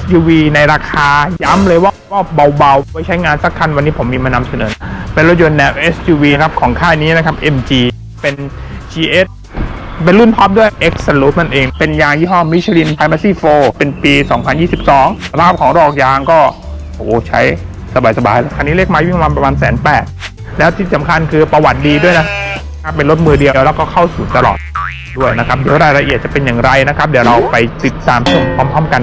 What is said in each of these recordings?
SUV ในราคาย้ำเลยว่าว่าเบาๆ ไว้ใช้งานสักคันวันนี้ผมมีมานำเสนอ เป็นรถยนต์แนว SUV ครับของค่ายนี้นะครับ MG เป็น GS เป็นรุ่นท็อปด้วย X Salute นั่นเอง เป็นยางยี่ห้อ Michelin Primacy 4 เป็นปี 2022สภาพของดอกยางก็โอ้ใช้สบายๆคันนี้เลขไม้วิ่งมาประมาณแสนแปดแล้วที่สำคัญคือประวัติดีด้วยนะเป็นรถมือเดียวแล้วก็เข้าสู่ตลอดด้วยนะครับ เดี๋ยวรายละเอียดจะเป็นอย่างไรนะครับ เดี๋ยวเราไปติดตามชมพร้อม ๆ กัน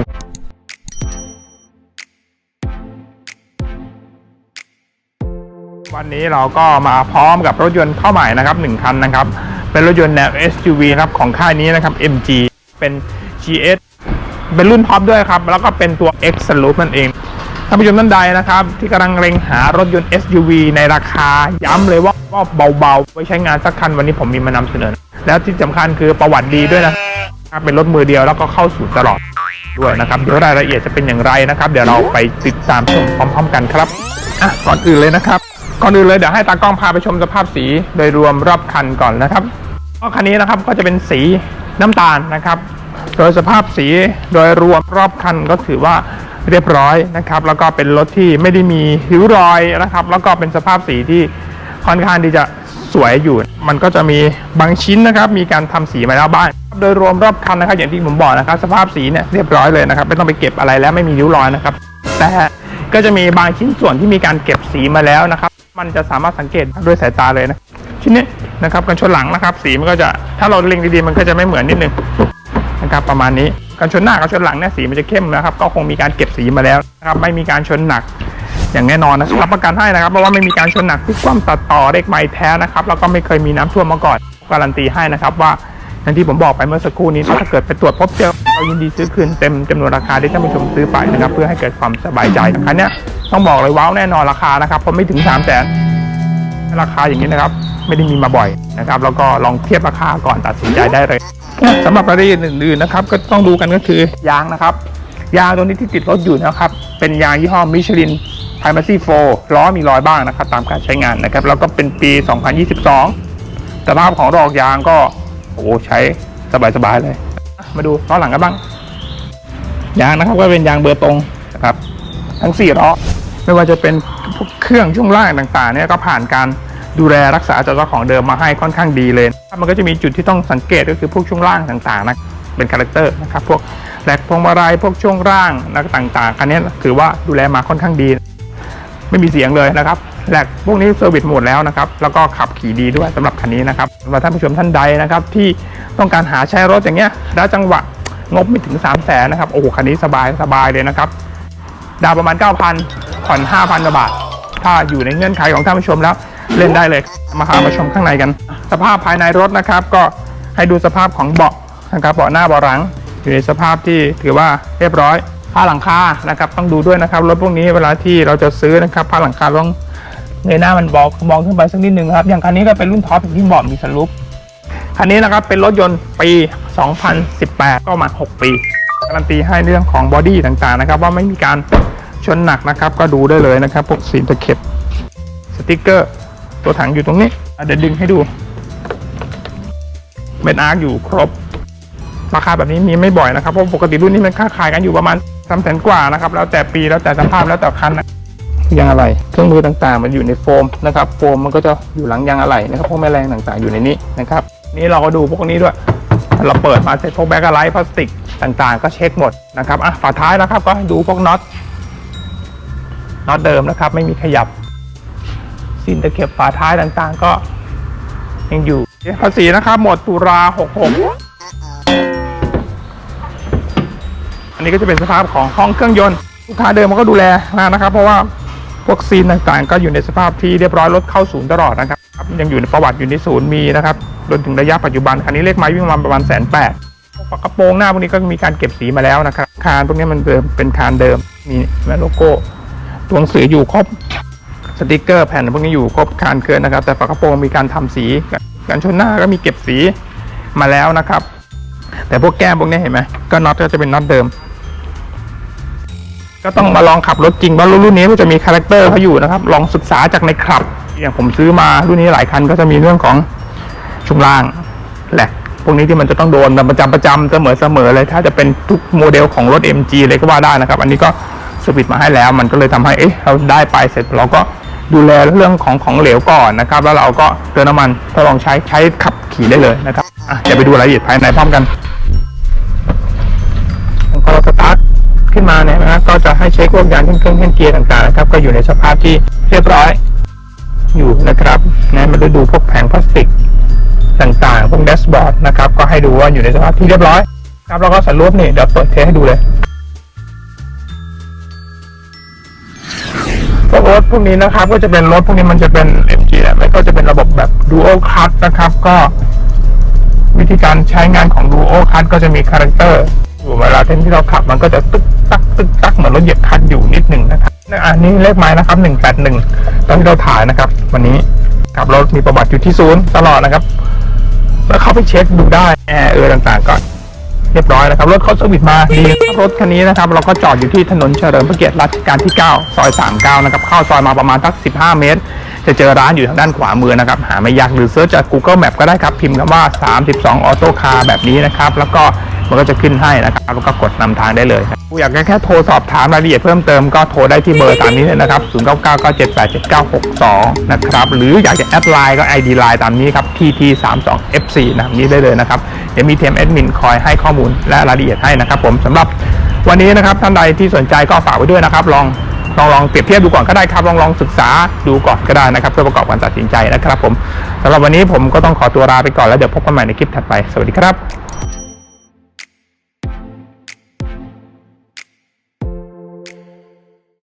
วันนี้เราก็มาพร้อมกับรถยนต์เข้าใหม่นะครับหนึ่งคันนะครับ เป็นรถยนต์แนว SUV ครับของค่ายนี้นะครับ MG เป็น GS เป็นรุ่นท็อปด้วยครับ แล้วก็เป็นตัว X Salute นั่นเองท่านผู้ชมท่านใดนะครับ ที่กำลังเล็งหารถยนต์ SUV ในราคา ย้ำเลยว่าว่าเบาๆ ไว้ใช้งานสักคันวันนี้ผมมีมานำเสนอ แล้วที่สำคัญคือประวัติดีด้วยนะเป็นรถมือเดียวแล้วก็เข้าสู่ตลอดด้วยนะครับเดี๋ยวรายละเอียดจะเป็นอย่างไรนะครับ เดี๋ยวเราไปติดตามชมพร้อม ๆ กันครับอะก่อนอื่นเลยนะครับ ก่อนอื่นเลยเดี๋ยวให้ตากล้องพาไปชมสภาพสีโดยรวมรอบคันก่อนนะครับก็คันนี้นะครับก็จะเป็นสีน้ำตาลนะครับ โดยสภาพสีโดยรวมรอบคันก็ถือว่าเรียบร้อยนะครับ แล้วก็เป็นรถที่ไม่ได้มีริ้วรอยนะครับ แล้วก็เป็นสภาพสีที่ค่อนข้างที่จะสวยอยู่ มันก็จะมีบางชิ้นนะครับ มีการทำสีมาแล้วบ้างโดยรวมรอบคันนะครับ อย่างที่ผมบอกนะครับ สภาพสีเนี่ยเรียบร้อยเลยนะครับ ไม่ต้องไปเก็บอะไรแล้วไม่มีริ้วรอยนะครับ แต่ก็จะมีบางชิ้นส่วนที่มีการเก็บสีมาแล้วนะครับ มันจะสามารถสังเกตด้วยสายตาเลยนะชิ้นนี้นะครับกันชนหลังนะครับ สีมันก็จะถ้าเราเล็งดีๆมันก็จะไม่เหมือนนิดนึงนะครับประมาณนี้กันชนหน้ากับชนหลังเนี่ยสีมันจะเข้มนะครับ ก็คงมีการเก็บสีมาแล้วนะครับไม่มีการชนหนักอย่างแน่นอนนะครับประกันให้นะครับเพราะว่าไม่มีการชนหนักที่คว่ำตัดต่อเลขไม้แท้นะครับแล้วก็ไม่เคยมีน้ำท่วมมาก่อนการันตีให้นะครับว่า อย่างที่ผมบอกไปเมื่อสักครู่นี้ถ้าเกิดไปตรวจพบเจอเรายินดีซื้อคืนเต็มจำนวนราคาที่ท่านผู้ชมซื้อไปนะครับเพื่อให้เกิดความสบายใจอันเนี้ยต้องบอกเลยว้าวแน่นอนราคานะครับเพราะไม่ถึง3 0 0 0 0นราคาอย่างนี้นะครับไม่ได้มีมาบ่อยนะครับแล้วก็ลองเทียบราคาก่อนตัดสินใจได้เลยสำหรับรายละเอียดอื่นๆนะครับก็ต้องดูกันก็คือยางนะครับยางตัวนี้ที่ติดรถอยู่นะครับเป็นยางยี่ห้อมิชลิน Primacy 4ล้อมีรอยบ้างนะครับตามการใช้งานนะครับแล้วก็เป็นปี 2022สภาพของดอกยางก็ โอ้ใช้สบายๆเลย มาดูล้อหลังกันบ้าง ยางนะครับก็เป็นยางเบอร์ตรงนะครับ ทั้ง4ล้อไม่ว่าจะเป็นพวกเครื่องช่วงล่างต่างๆเนี่ยก็ผ่านการดูแลรักษาจากเจ้าของเดิมมาให้ค่อนข้างดีเลย มันก็จะมีจุดที่ต้องสังเกตก็คือพวกช่วงล่างต่างๆนะเป็นคาแรคเตอร์นะครับพวกแหลกพวงมาลัยพวกช่วงล่างนะต่างๆคันนี้ถือว่าดูแลมาค่อนข้างดี ไม่มีเสียงเลยนะครับ แหลกพวกนี้เซอร์วิสหมดแล้วนะครับ แล้วก็ขับขี่ดีด้วยสำหรับคันนี้นะครับสำหรับท่านผู้ชมท่านใดนะครับ ที่ต้องการหาใช้รถอย่างเงี้ยแล้วจังหวะงบไม่ถึง 3 0 0แสนนะครับ โอ้โห คันนี้สบายสบายเลยนะครับ ดาวประมาณ 9,000ผ่อน5,000กว่าบาท ถ้าอยู่ในเงื่อนไขของท่านผู้ชมแล้วเล่นได้เลย มาพามาชมข้างในกัน สภาพภายในรถนะครับ ก็ให้ดูสภาพของเบาะนะครับเบาะหน้าเบาะหลัง อยู่ในสภาพที่ถือว่าเรียบร้อยผ้าหลังคานะครับ ต้องดูด้วยนะครับรถพวกนี้เวลาที่เราจะซื้อนะครับผ้าหลังคาต้อง เงยหน้ามันบอกมองขึ้นไปสักนิดนึงครับ อย่างคันนี้ก็เป็นรุ่นท็อปที่บอกมีสลูปคันนี้นะครับเป็นรถยนต์ปี 2018 ก็มา 6 ปี การันตีให้เรื่องของบอดี้ต่างๆนะครับ ว่าไม่มีการชนหนักนะครับ ก็ดูได้เลยนะครับพวกสีตะเข็บสติกเกอร์ ตัวถังอยู่ตรงนี้เดี๋ยวดึงให้ดูเม็ดอาร์คอยู่ครบ ราคาแบบนี้มีไม่บ่อยนะครับเพราะปกติรุ่นนี้มันค่าขายกันอยู่ประมาณสามแสนกว่านะครับแล้วแต่ปีแล้วแต่สภาพแล้วแต่คันนะ ยางอะไรเครื่องมือต่างๆ มันอยู่ในโฟมนะครับโฟมมันก็จะอยู่หลังยางอะไรนะครับพวกแม่แรงต่างๆอยู่ในนี้นะครับนี่เราก็ดูพวกนี้ด้วยเราเปิดมาเสร็จพวกแบกอะไรพลาสติกต่างๆ ก็เช็คหมดนะครับอะฝาท้ายนะครับก็ให้ดูพวกน็อตน็อตเดิมนะครับ ไม่มีขยับสินตะเข็บฝาท้ายต่างๆ ก็ยังอยู่ภาษีนะครับ หมดตุลา66 อันนี้ก็จะเป็นสภาพของห้องเครื่องยนต์ ลูกค้าเดิมมันก็ดูแลมานะครับ เพราะว่า พวกซีนต่างๆ ก็อยู่ในสภาพที่เรียบร้อยรถเข้าศูนย์ตลอดนะครับ ยังอยู่ในประวัติอยู่ในศูนย์มีนะครับจนถึงระยะปัจจุบันคันนี้เลขไม้วิ่งมาประมาณแสนแปดฝากระโปรงหน้าพวกนี้ก็มีการเก็บสีมาแล้วนะครับ คานพวกนี้มันเดิมเป็นคานเดิมมีโลโก้ตัวหนังสืออยู่ครบสติกเกอร์แผ่นพวกนี้อยู่ครบคานเกินนะครับ แต่ฝากระโปรงมีการทำสีกันชนหน้าก็มีเก็บสีมาแล้วนะครับ แต่พวกแก้มพวกนี้เห็นไหมก็น็อตก็จะเป็นน็อตเดิม ก็ต้องมาลองขับรถจริงว่ารุ่นนี้มันจะมีคาแรคเตอร์เขาอยู่นะครับ ลองศึกษาจากในคลับ อย่างผมซื้อมารุ่นนี้หลายคันก็จะมีเรื่องของช่วงล่างแหลกพวกนี้ที่มันจะต้องโดนประจำประจำเสมอเสมอเลย ถ้าจะเป็นทุกโมเดลของรถ MG เลยก็ว่าได้นะครับ อันนี้ก็สวิตมาให้แล้ว มันก็เลยทำให้เอ๊ะเราได้ไปเสร็จเราก็ดูแลเรื่องของของเหลวก่อนนะครับ แล้วเราก็เติมน้ำมันทดลองใช้ใช้ขับขี่ได้เลยนะครับอะเดี๋ยวไปดูรายละเอียดภายในพร้อมกันพอเราสตาร์ท ขึ้นมาเนี่ยนะก็จะให้เช็คพวกยางเครื่องเครื่องเกียร์ต่างๆนะครับก็อยู่ในสภาพที่เรียบร้อยอยู่นะครับนะมาดูดูพวกแผงพลาสติกต่างๆ พวกแดชบอร์ดนะครับก็ให้ดูว่าอยู่ในสภาพที่เรียบร้อยครับแล้วก็สันรูปนี่เดี๋ยวเปิดเทสให้ดูเลยพวกรถพวกนี้นะครับก็จะเป็นรถพวกนี้มันจะเป็น MG แหละมันก็จะเป็นระบบแบบ Dual Cut นะครับ ก็วิธีการใช้งานของ Duo Clutch ก็จะมีคาแรคเตอร์อยู่เวลาที่เราขับมันก็จะตึก ตึกตักเหมือนรถเหยียบคลัตช์อยู่นิดหนึ่งนะครับอันนี้เลขไม้นะครับ181ตอนที่เราถ่ายนะครับ วันนี้ขับรถมีประวัติอยู่ที่ศูนย์ตลอดนะครับแล้วเข้าไปเช็คดูได้แอร์เออต่างๆก็เรียบร้อยนะครับรถเขาสวิตมาดีครับรถคันนี้นะครับ เราก็จอดอยู่ที่ถนนเฉลิมพระเกียรติรัชกาลที่ 9 ซอย 39 นะครับ เข้าซอยมาประมาณสัก 15 เมตร จะเจอร้านอยู่ทางด้านขวามือนะครับ หาไม่ยากหรือเซิร์ชจาก Google Map ก็ได้ครับ พิมพ์คำว่า 32 Auto Car แบบนี้นะครับ แล้วก็ มันก็จะขึ้นให้นะครับแล้วก็กดนำทางได้เลยครับอยากแค่โทรสอบถามรายละเอียดเพิ่มเติมก็โทรได้ที่เบอร์ตามนี้เลยนะครับ 0999787962 นะครับ หรืออยากจะแอดไลน์ก็ ID ไลน์ตามนี้ครับ TT32FC นะครับนี้ได้เลยนะครับเดี๋ยวมีทีมแอดมินคอยให้ข้อมูลและรายละเอียดให้นะครับ ผมสำหรับวันนี้นะครับท่านใดที่สนใจก็ฝากไว้ด้วยนะครับ ลองลองลองเปรียบเทียบดูก่อนก็ได้ครับลองลองศึกษาดูก่อนก็ได้นะครับ เพื่อประกอบการตัดสินใจนะครับ ผมสำหรับวันนี้ผมก็ต้องขอตัวลาไปก่อนแล้วเดี๋ยวพบกันใหม่ในคลิปถัดไปสวัสดีครับ